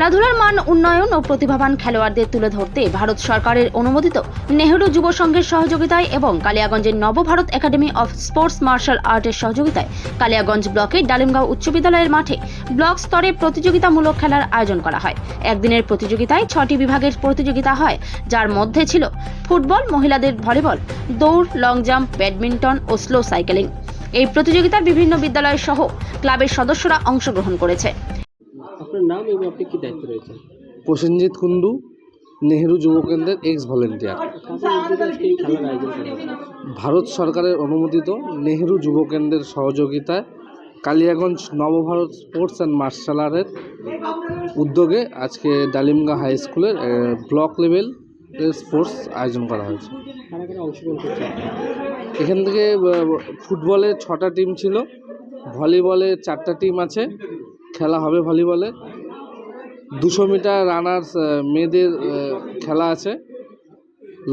খেলাধুলার মান উন্নয়ন ও প্রতিভাবান খেলোয়াড়দের তুলে ধরতে ভারত সরকারের অনুমোদিত নেহরু যুব সংঘের সহযোগিতায় এবং কালিয়াগঞ্জের Nabobharat academy of sports martial আর্টের সহযোগিতায় কালিয়াগঞ্জ ব্লকের ডালিমগাঁও উচ্চ বিদ্যালয়ের মাঠে ব্লক স্তরে প্রতিযোগিতামূলক খেলার আয়োজন করা হয়। একদিনের প্রতিযোগিতায় ছটি বিভাগের প্রতিযোগিতা হয়, যার মধ্যে ছিল ফুটবল, মহিলাদের ভলিবল, দৌড়, লং জাম্প, ব্যাডমিন্টন ও স্লো সাইকেলিং। এই প্রতিযোগিতায় বিভিন্ন বিদ্যালয় সহ ক্লাবের সদস্যরা অংশগ্রহণ করেছে। আপনার নাম এবং আপনি কি দায়িত্ব রয়েছে প্রসেনজিৎ কুন্ডু নেহেরু যুব কেন্দ্রের এক্স ভলেন্টিয়ার ভারত সরকারের অনুমোদিত নেহেরু যুব কেন্দ্রের সহযোগিতায় Kaliaganj Nabobharat sports and martial আর্টের উদ্যোগে আজকে ডালিমগা হাই স্কুলের ব্লক লেভেল স্পোর্টস আয়োজন করা হয়েছে। এখান থেকে ফুটবলে ছটা টিম ছিল ভলিবলে চারটা টিম আছে। খেলা হবে ভলিবলে। দুশো মিটার রানার্স মেয়েদের খেলা আছে।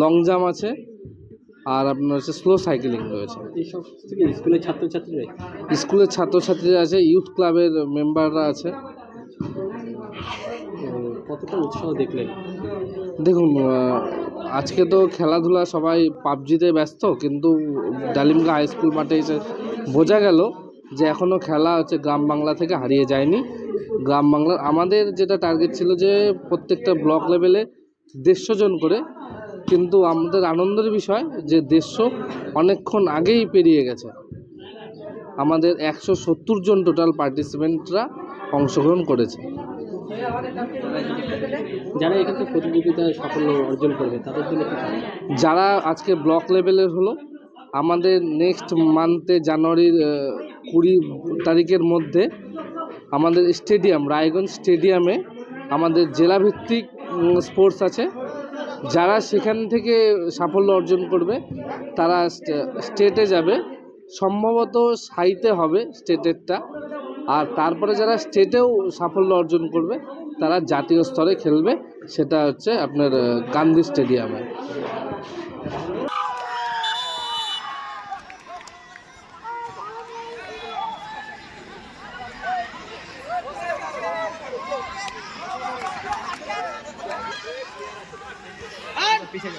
লং জাম্প আছে। আর আপনার হচ্ছে স্লো সাইকেলিং রয়েছে। এই সব থেকে স্কুলের ছাত্রছাত্রীরা স্কুলের ছাত্রছাত্রীরা আছে ইউথ ক্লাবের মেম্বাররা আছে। কতটা উৎসাহ দেখলেন? দেখুন আজকে তো খেলাধুলা সবাই পাবজিতে ব্যস্ত কিন্তু ডালিমগা হাই স্কুল মাঠে এসে বোঝা গেল যে এখনও খেলা হচ্ছে গ্রাম বাংলা থেকে হারিয়ে যায়নি। গ্রাম বাংলার আমাদের যেটা টার্গেট ছিল যে প্রত্যেকটা ব্লক লেভেলে দেড়শো জন করে কিন্তু আমাদের আনন্দের বিষয় যে দেড়শো অনেকক্ষণ আগেই পেরিয়ে গেছে। আমাদের একশো সত্তর জন টোটাল পার্টিসিপেন্টরা অংশগ্রহণ করেছে। যারা এখান প্রতিযোগিতায় সাফল্য অর্জন করবে তাদের জন্য যারা আজকে ব্লক লেভেলের হলো আমাদের নেক্সট মান্থে জানুয়ারির কুড়ি তারিখের মধ্যে আমাদের স্টেডিয়াম, রায়গঞ্জ স্টেডিয়ামে আমাদের জেলাভিত্তিক স্পোর্টস আছে। যারা সেখান থেকে সাফল্য অর্জন করবে, তারা স্টেটে যাবে। সম্ভবত সাইতে হবে স্টেটেরটা। আর তারপরে যারা স্টেটেও সাফল্য অর্জন করবে, তারা জাতীয় স্তরে খেলবে। সেটা হচ্ছে আপনার, গান্ধী স্টেডিয়ামে। official